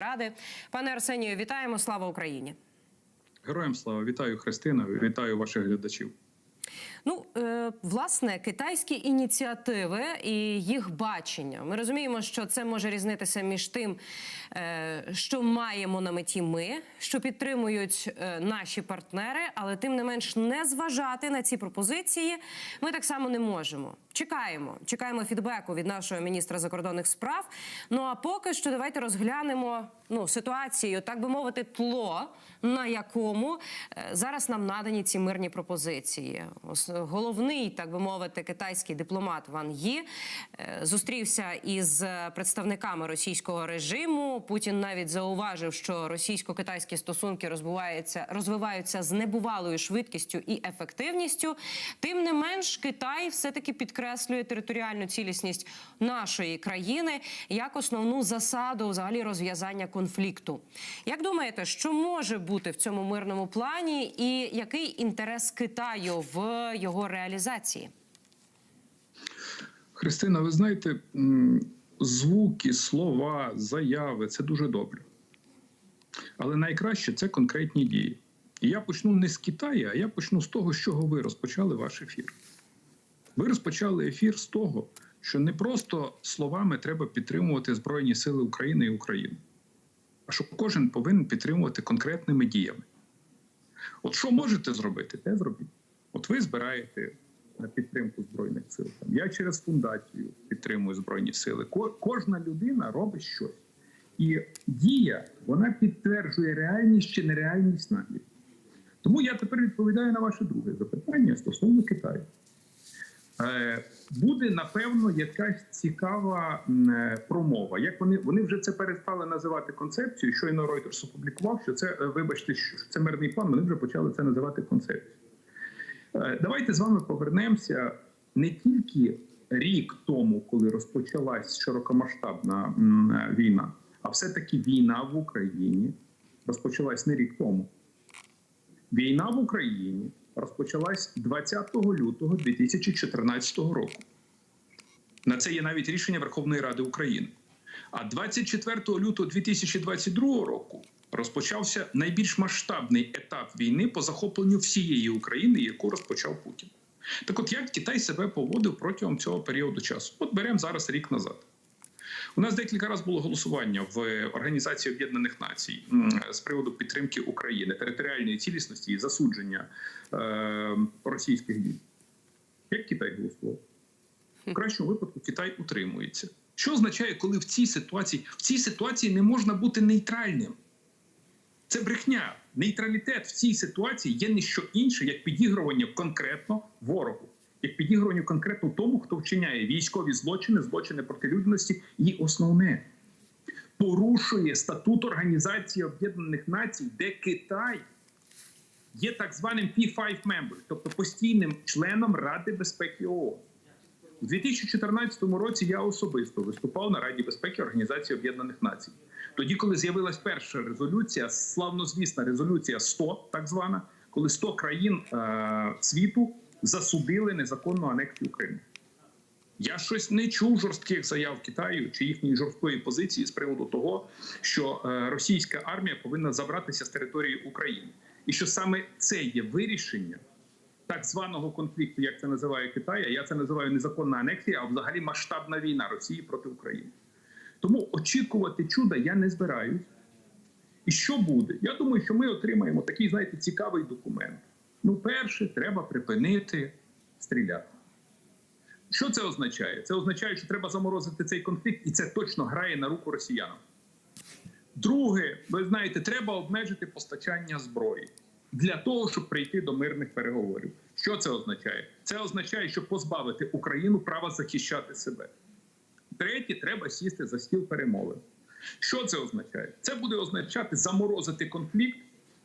Ради. Пане Арсенію, вітаємо! Слава Україні! Героям слава вітаю Христина, вітаю ваших глядачів. Ну, е, власне, китайські ініціативи і їх бачення. Ми розуміємо, що це може різнитися між тим, е, що маємо на меті ми, що підтримують е, наші партнери, але тим не менш не зважати на ці пропозиції. Ми так само не можемо. Чекаємо, чекаємо фідбеку від нашого міністра закордонних справ. Ну а поки що давайте розглянемо ну ситуацію, так би мовити, тло, на якому е, зараз нам надані ці мирні пропозиції. Головний, так би мовити, китайський дипломат Ван Ї е, зустрівся із представниками російського режиму. Путін навіть зауважив, що російсько-китайські стосунки розвиваються, розвиваються з небувалою швидкістю і ефективністю. Тим не менш, Китай все таки підкреслює територіальну цілісність нашої країни як основну засаду взагалі розв'язання конфлікту. Як думаєте, що може бути в цьому мирному плані, і який інтерес Китаю в його реалізації? Христина, ви знаєте, звуки, слова, заяви це дуже добре. Але найкраще це конкретні дії. І я почну не з Китаю, а я почну з того, з чого ви розпочали ваш ефір. Ви розпочали ефір з того, що не просто словами треба підтримувати Збройні Сили України і Україну, а що кожен повинен підтримувати конкретними діями. От що можете зробити, те зробіть. От ви збираєте на підтримку збройних сил. Я через фундацію підтримую збройні сили. Ко- кожна людина робить щось, і дія вона підтверджує реальність чи нереальність нагляду. Тому я тепер відповідаю на ваше друге запитання стосовно Китаю. Е, Буде напевно якась цікава е, промова. Як вони вони вже це перестали називати концепцією? Щойно Reuters опублікував, що це е, вибачте, що це мирний план. Вони вже почали це називати концепцією. Давайте з вами повернемося не тільки рік тому, коли розпочалась широкомасштабна війна, а все-таки війна в Україні розпочалась не рік тому. Війна в Україні розпочалась 20 лютого 2014 року. На це є навіть рішення Верховної Ради України. А 24 лютого 2022 року розпочався найбільш масштабний етап війни по захопленню всієї України, яку розпочав Путін. Так, от як Китай себе поводив протягом цього періоду часу? От беремо зараз рік назад. У нас декілька разів було голосування в Організації Об'єднаних Націй з приводу підтримки України, територіальної цілісності і засудження е, російських дій. Як Китай голосував? В кращому випадку Китай утримується. Що означає, коли в цій ситуації в цій ситуації не можна бути нейтральним? Це брехня. Нейтралітет в цій ситуації є не що інше, як підігрування конкретно ворогу, як підігрування конкретно тому, хто вчиняє військові злочини, злочини проти людяності, і основне порушує статут Організації Об'єднаних Націй, де Китай є так званим P5 member, тобто постійним членом Ради безпеки ООН. У 2014 році я особисто виступав на Раді безпеки Організації Об'єднаних Націй. Тоді, коли з'явилась перша резолюція, славнозвісна резолюція 100, так звана, коли 100 країн е- світу засудили незаконну анексію Криму. Я щось не чув жорстких заяв Китаю чи їхньої жорсткої позиції з приводу того, що е, російська армія повинна забратися з території України, і що саме це є вирішення так званого конфлікту, як це називає Китай, я це називаю незаконна анексія, а взагалі масштабна війна Росії проти України. Тому очікувати чуда я не збираюсь. І що буде? Я думаю, що ми отримаємо такий, знаєте, цікавий документ. Ну, перше, треба припинити стріляти. Що це означає? Це означає, що треба заморозити цей конфлікт, і це точно грає на руку росіянам. Друге, ви знаєте, треба обмежити постачання зброї для того, щоб прийти до мирних переговорів. Що це означає? Це означає, що позбавити Україну права захищати себе. Третє, треба сісти за стіл перемовин. Що це означає? Це буде означати заморозити конфлікт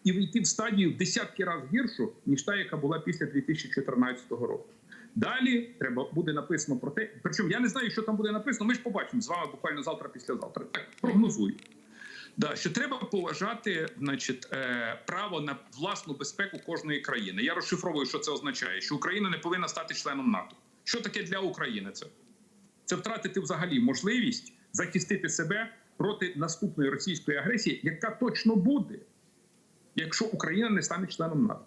і війти в стадію в десятки разів гіршу, ніж та, яка була після 2014 року. Далі треба буде написано про те, причому я не знаю, що там буде написано. Ми ж побачимо з вами буквально завтра, післязавтра. Так прогнозую. Да, що треба поважати, значить, е, право на власну безпеку кожної країни. Я розшифровую, що це означає, що Україна не повинна стати членом НАТО. Що таке для України це? Це втратити взагалі можливість захистити себе проти наступної російської агресії, яка точно буде, якщо Україна не стане членом НАТО.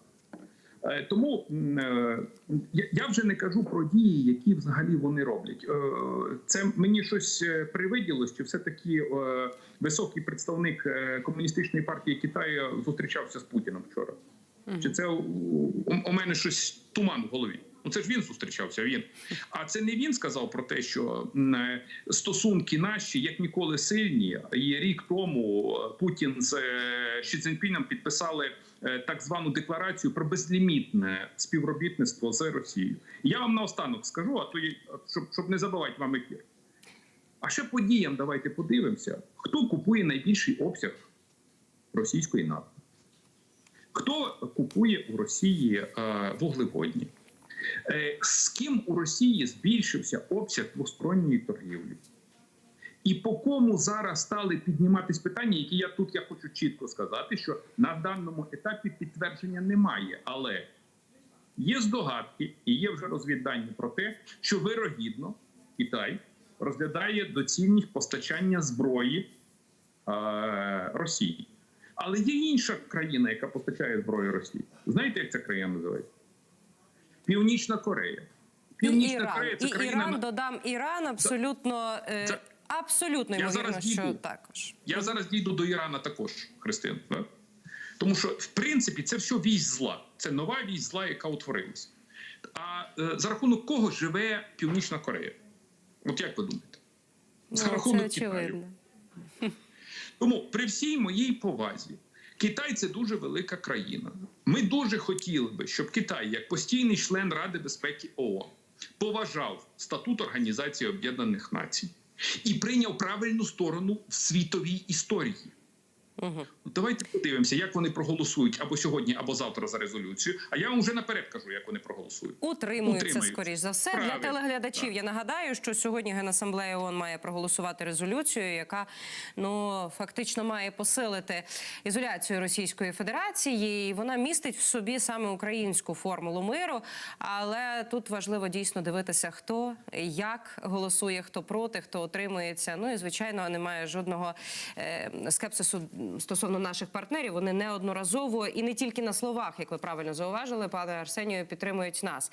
Е, Тому е, я- вже не кажу про дії, які взагалі вони роблять. Е, Це мені щось привиділо, що все таки високий представник комуністичної партії Китаю зустрічався з Путіним вчора. Чи це у мене щось туман в голові? Ну це ж він зустрічався. Він а це не він сказав про те, що е, стосунки наші як ніколи сильні. І рік тому е, Путін з е, Ші Цзіньпіном підписали так звану декларацію про безлімітне співробітництво з Росією. Я вам наостанок скажу, а то щоб, щоб не забивати вам ефір. А ще по діям давайте подивимося, хто купує найбільший обсяг російської нафти. Хто купує у Росії е, вуглеводні? Е, з ким у Росії збільшився обсяг двосторонньої торгівлі? І по кому зараз стали підніматись питання, які я тут я хочу чітко сказати, що на даному етапі підтвердження немає, але є здогадки і є вже розвідання про те, що вирогідно Китай розглядає доцільність постачання зброї е, Росії. Але є інша країна, яка постачає зброю Росії. Знаєте, як ця країна називається? Північна Корея. Північна Іран, Корея це і країна. Іран додам Іран абсолютно е, Це- абсолютно Я ймовірно, що дійду. також. Я зараз дійду до Ірана також, Христин. Да? Тому що, в принципі, це все вість зла. Це нова вість зла, яка утворилась. А е, за рахунок кого живе Північна Корея? От як ви думаєте? Ну, За це рахунок Китаю. очевидно. Тому при всій моїй повазі, Китай це дуже велика країна. Ми дуже хотіли би, щоб Китай, як постійний член Ради безпеки ООН, поважав статут Організації Об'єднаних Націй і прийняв правильну сторону в світовій історії. Угу. Давайте подивимося, як вони проголосують або сьогодні, або завтра за резолюцію. А я вам вже наперед кажу, як вони проголосують. Утримуються, скоріш за все. Правильно. Для телеглядачів Так. я нагадаю, що сьогодні Генасамблея ООН має проголосувати резолюцію, яка ну фактично має посилити ізоляцію Російської Федерації. І вона містить в собі саме українську формулу миру. Але тут важливо дійсно дивитися, хто як голосує, хто проти, хто утримується. Ну і звичайно, немає жодного е, скепсису стосовно наших партнерів. Вони неодноразово і не тільки на словах, як ви правильно зауважили, пане Арсенію, підтримують нас.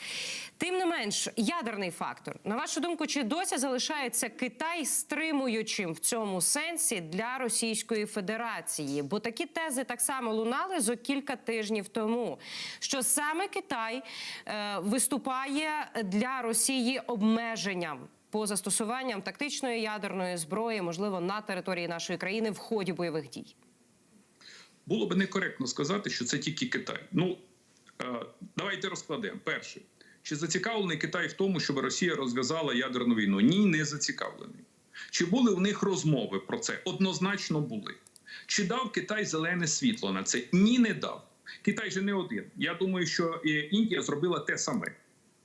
Тим не менш, ядерний фактор. На вашу думку, чи досі залишається Китай стримуючим в цьому сенсі для Російської Федерації? Бо такі тези так само лунали зо кілька тижнів тому, що саме Китай е, виступає для Росії обмеженням. По застосуванням тактичної ядерної зброї, можливо, на території нашої країни в ході бойових дій. Було би некоректно сказати, що це тільки Китай. Ну е, давайте розкладемо. Перше, чи зацікавлений Китай в тому, щоб Росія розв'язала ядерну війну? Ні, не зацікавлений. Чи були в них розмови про це? Однозначно були. Чи дав Китай зелене світло на це? Ні, не дав. Китай же не один. Я думаю, що Індія зробила те саме.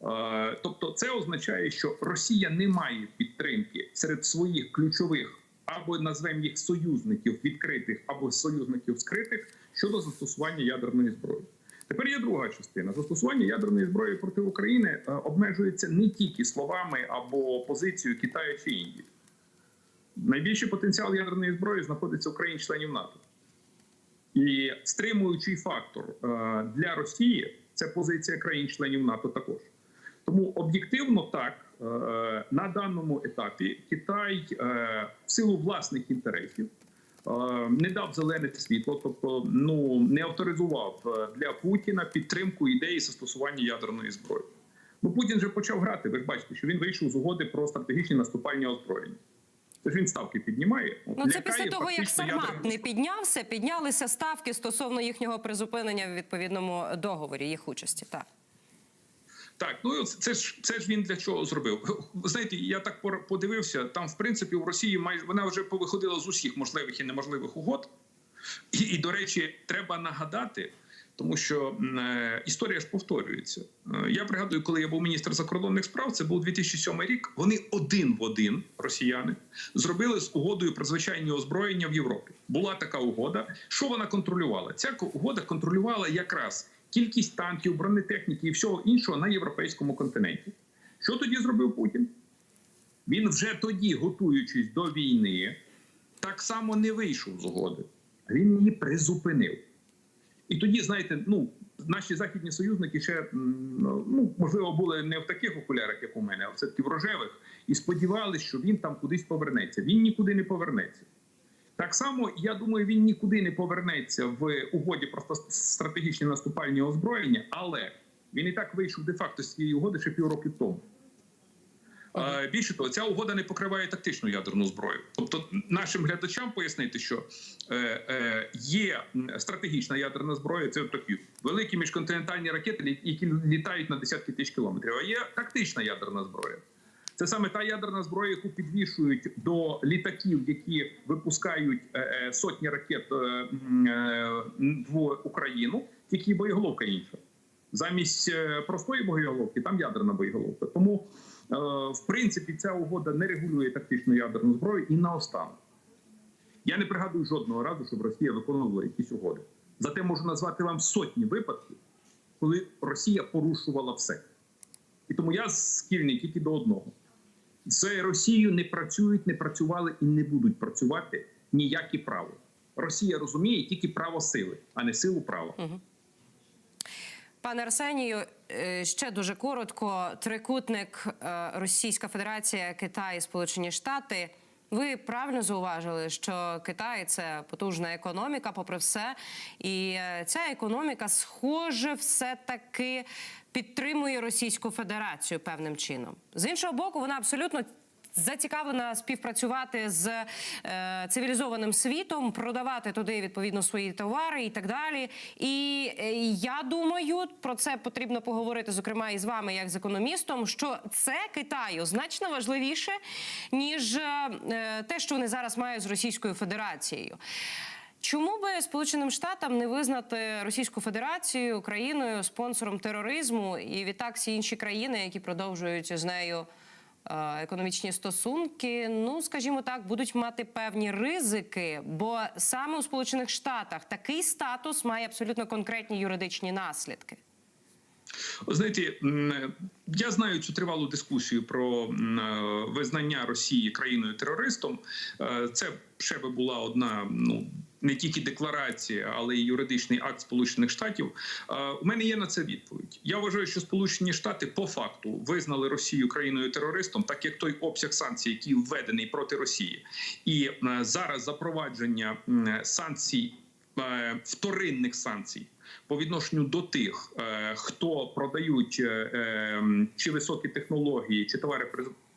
Е, Тобто, це означає, що Росія не має підтримки серед своїх ключових або назвемо їх союзників відкритих або союзників скритих щодо застосування ядерної зброї. Тепер є друга частина. Застосування ядерної зброї проти України е, обмежується не тільки словами або позицією Китаю чи Індії. Найбільший потенціал ядерної зброї знаходиться в країн членів НАТО. І стримуючий фактор е, для Росії це позиція країн-членів НАТО також. Тому об'єктивно так е, на даному етапі Китай е, в силу власних інтересів е, не дав зелене світло, тобто ну не авторизував для Путіна підтримку ідеї застосування ядерної зброї. Ну Путін вже почав грати. Ви ж бачите, що він вийшов з угоди про стратегічні наступальні озброєння. Це ж він ставки піднімає. Ну, це лякає після того, як Сармат не піднявся, піднялися ставки стосовно їхнього призупинення в відповідному договорі їх участі. Так. Так, ну це ж це ж він для чого зробив. Знаєте, я так подивився. Там, в принципі, в Росії майже вона вже повиходила з усіх можливих і неможливих угод. І, і до речі, треба нагадати, тому що е, історія ж повторюється. Е, Я пригадую, коли я був міністр закордонних справ, це був 2007 рік. Вони один в один, росіяни, зробили з угодою про звичайні озброєння в Європі. Була така угода. Що вона контролювала? Ця угода контролювала якраз кількість танків, бронетехніки і всього іншого на європейському континенті. Що тоді зробив Путін? Він вже тоді, готуючись до війни, так само не вийшов з угоди. Він її призупинив. І тоді, знаєте, ну наші західні союзники ще ну можливо були не в таких окулярах, як у мене, а все таки в рожевих, і сподівалися, що він там кудись повернеться. Він нікуди не повернеться. Так само, я думаю, він нікуди не повернеться в угоді про стратегічні наступальні озброєння, але він і так вийшов де-факто з цієї угоди ще півроку тому. Е, Більше того, ця угода не покриває тактичну ядерну зброю. Тобто, нашим глядачам пояснити, що е, е, є стратегічна ядерна зброя, це такі великі міжконтинентальні ракети, які літають на десятки тисяч кілометрів. А є тактична ядерна зброя. Це саме та ядерна зброя, яку підвішують до літаків, які випускають е, е, сотні ракет е, в Україну, тільки боєголовка інша. Замість простої боєголовки там ядерна боєголовка. Тому, в принципі, ця угода не регулює тактичну ядерну зброю і наостанок. Я не пригадую жодного разу, щоб Росія виконувала якісь угоди. Зате можу назвати вам сотні випадків, коли Росія порушувала все. І тому я схильний тільки до одного: з Росією не працюють, не працювали і не будуть працювати ніякі право. Росія розуміє тільки право сили, а не силу права. Пане Арсенію, е, ще дуже коротко. Трикутник е, Російська Федерація, Китай, Сполучені Штати. Ви правильно зауважили, що Китай це потужна економіка, попри все, і е, ця економіка, схоже, все таки підтримує Російську Федерацію певним чином. З іншого боку, вона абсолютно зацікавлена співпрацювати з е, цивілізованим світом, продавати туди відповідно свої товари і так далі. І е, я думаю, про це потрібно поговорити, зокрема, і з вами, як з економістом, що це Китаю значно важливіше ніж е, те, що вони зараз мають з Російською Федерацією. Чому би Сполученим Штатам не визнати Російську Федерацію країною спонсором тероризму і відтак всі інші країни, які продовжують з нею економічні стосунки, ну скажімо так, будуть мати певні ризики, бо саме у Сполучених Штатах такий статус має абсолютно конкретні юридичні наслідки. Знаєте, я знаю цю тривалу дискусію про е, визнання Росії країною терористом. Е, Це ще би була одна ну. Не тільки декларація, але й юридичний акт Сполучених Штатів. Е, У мене є на це відповідь. Я вважаю, що Сполучені Штати по факту визнали Росію країною терористом, так як той обсяг санкцій, який введений проти Росії, і е, зараз запровадження санкцій е, вторинних санкцій по відношенню до тих, хто продають чи високі технології, чи товари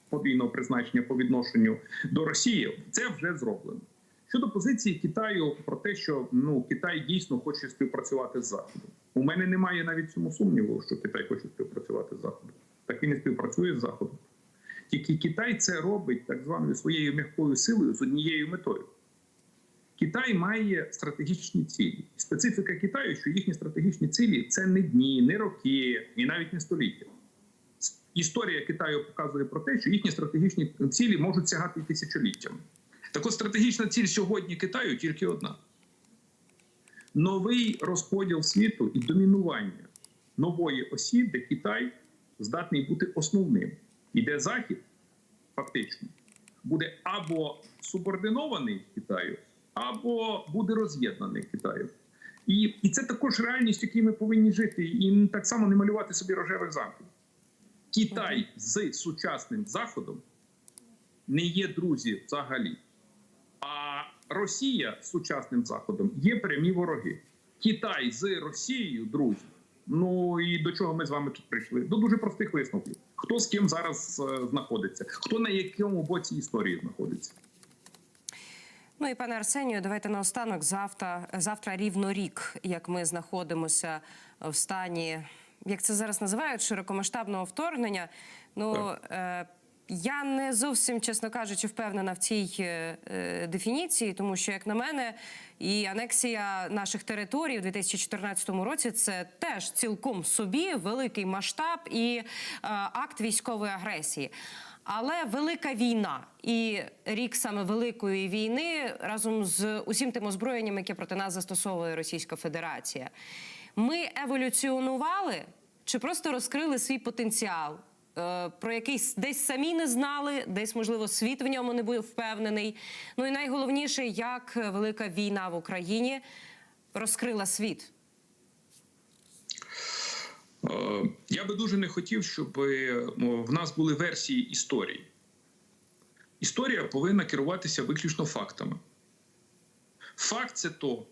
подвійного призначення по відношенню до Росії, це вже зроблено. Щодо позиції Китаю про те, що ну Китай дійсно хоче співпрацювати з Заходом. У мене немає навіть цьому сумніву, що Китай хоче співпрацювати з Заходом. Так він і співпрацює з Заходом. Тільки Китай це робить так званою своєю м'якою силою з однією метою. Китай має стратегічні цілі. Специфіка Китаю, що їхні стратегічні цілі це не дні, не роки і навіть не століття. Історія Китаю показує про те, що їхні стратегічні цілі можуть сягати тисячоліттями. Так от стратегічна ціль сьогодні Китаю тільки одна: новий розподіл світу і домінування нової осі, де Китай здатний бути основним, і де Захід фактично буде або субординований Китаю, або буде роз'єднаний Китаю. І, і це також реальність, в якій ми повинні жити, і так само не малювати собі рожевих замків. Китай з сучасним Заходом не є друзі взагалі. Росія з сучасним Заходом є прямі вороги. Китай з Росією, друзі. Ну і до чого ми з вами тут прийшли? До дуже простих висновків. Хто з ким зараз е, знаходиться, хто на якому боці історії знаходиться. Ну і пане Арсенію, давайте наостанок. Завтра, завтра рівно рік, як ми знаходимося в стані, як це зараз називають, широкомасштабного вторгнення. Ну е, я не зовсім, чесно кажучи, впевнена в цій е, е, дефініції, тому що, як на мене, і анексія наших територій у 2014 році це теж цілком собі великий масштаб і е, акт військової агресії. Але велика війна і рік саме великої війни разом з усім тим озброєнням, яке проти нас застосовує Російська Федерація. Ми еволюціонували чи просто розкрили свій потенціал? Е, про який десь самі не знали, десь можливо світ в ньому не був впевнений. Ну і найголовніше, як велика війна в Україні розкрила світ. Е, Я би дуже не хотів, щоб е, в нас були версії історії. Історія повинна керуватися виключно фактами. Факт це то,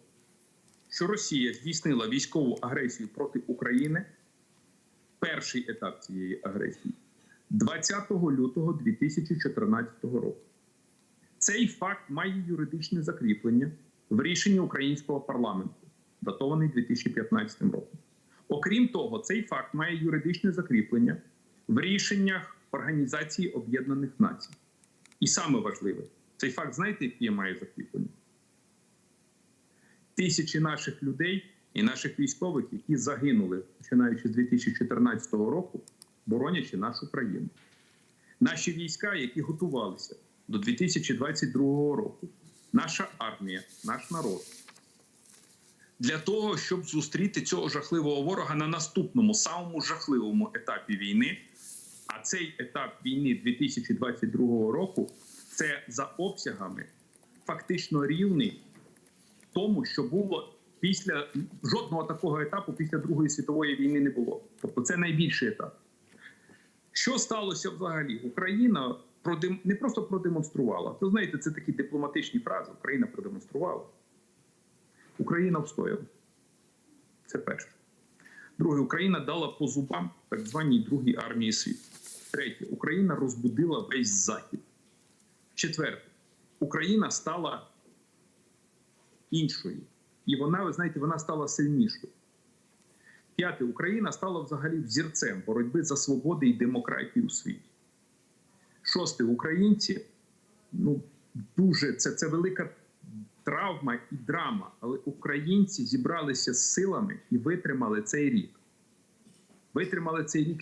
що Росія здійснила військову агресію проти України. Перший етап цієї агресії 20 лютого 2014 року. Цей факт має юридичне закріплення в рішенні українського парламенту, датований 2015 роком. Окрім того, цей факт має юридичне закріплення в рішеннях Організації Об'єднаних Націй. І саме важливе, цей факт, знаєте, яке має закріплення? Тисячі наших людей і наших військових, які загинули, починаючи з 2014 року, боронячи нашу країну. Наші війська, які готувалися до 2022 року, наша армія, наш народ для того, щоб зустріти цього жахливого ворога на наступному самому жахливому етапі війни. А цей етап війни 2022 року це за обсягами фактично рівний тому, що було після жодного такого етапу після Другої світової війни не було. Тобто це найбільший етап. Що сталося взагалі? Україна продем... не просто продемонструвала. Ви знаєте, це такі дипломатичні фрази. Україна продемонструвала. Україна встояла. Це перше. Друге, Україна дала по зубам так званій другій армії світу. Третє, Україна розбудила весь захід. Четверте, Україна стала іншою. І вона, ви знаєте, вона стала сильнішою. П'яте, Україна стала взагалі взірцем боротьби за свободи і демократію у світі. Шосте, українці ну, дуже це, це велика травма і драма, але українці зібралися з силами і витримали цей рік. Витримали цей рік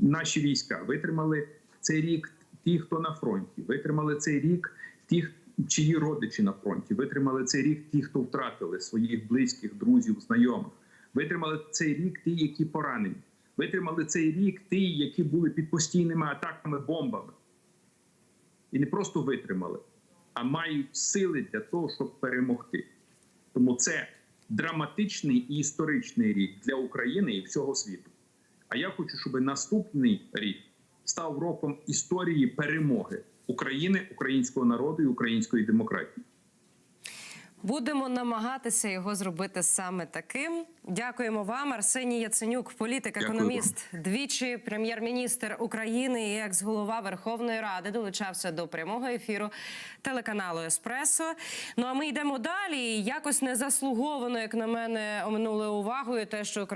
наші війська, витримали цей рік ті, хто на фронті, витримали цей рік ті, чиї родичі на фронті, витримали цей рік ті, хто втратили своїх близьких, друзів, знайомих. Витримали цей рік ті, які поранені. Витримали цей рік ті, які були під постійними атаками бомбами. І не просто витримали, а мають сили для того, щоб перемогти. Тому це драматичний і історичний рік для України і всього світу. А я хочу, щоб наступний рік став роком історії перемоги України, українського народу і української демократії. Будемо намагатися його зробити саме таким. Дякуємо вам, Арсеній Яценюк, політик, економіст, двічі прем'єр-міністр України і екс-голова Верховної Ради долучався до прямого ефіру телеканалу Еспресо. Ну а ми йдемо далі. Якось незаслуговано, як на мене, оминули увагою те, що Україна.